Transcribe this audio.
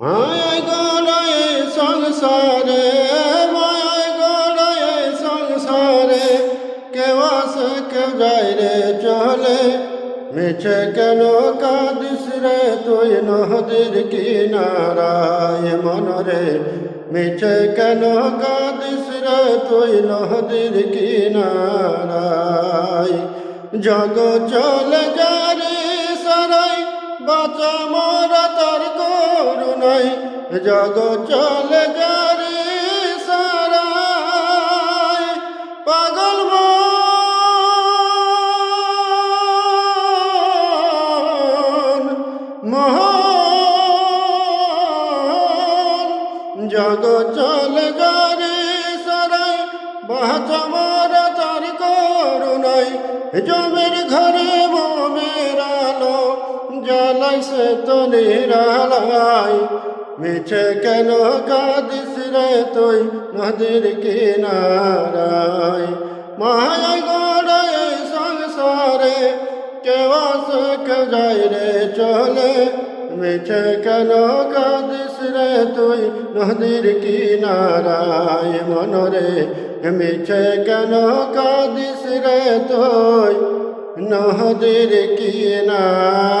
মায় গড়ায় সংসারে মায় গড়ায় সংসারে কেউ আসে কেউ যায় রে চলে মিছে কেন কাঁদিস রে তুই নদীর কিনারায় মনরে মিছে কেন কাঁদিস রে তুই নদীর কিনারায় জগ চলে যারি সরাই বাঁচা মরা তার করুণাই জগ চলে যারি সরাই পাগল মন মহান, জগ চলে যারি সরাই বাঁচা মরা তার করুণাই জমের ঘরে জ্বালাই সে তো নিরালাই মিছে কেন কাদিস রে তুই নদীর কিনারায়? মায় গড়ায় সংসারে কেউ কেউ যায় রে চলে। মিছে কেন কাদিস রে তুই নদীর কিনারায়? মনরে মিছে কেন কাদিস রে তুই নদীর কিনারা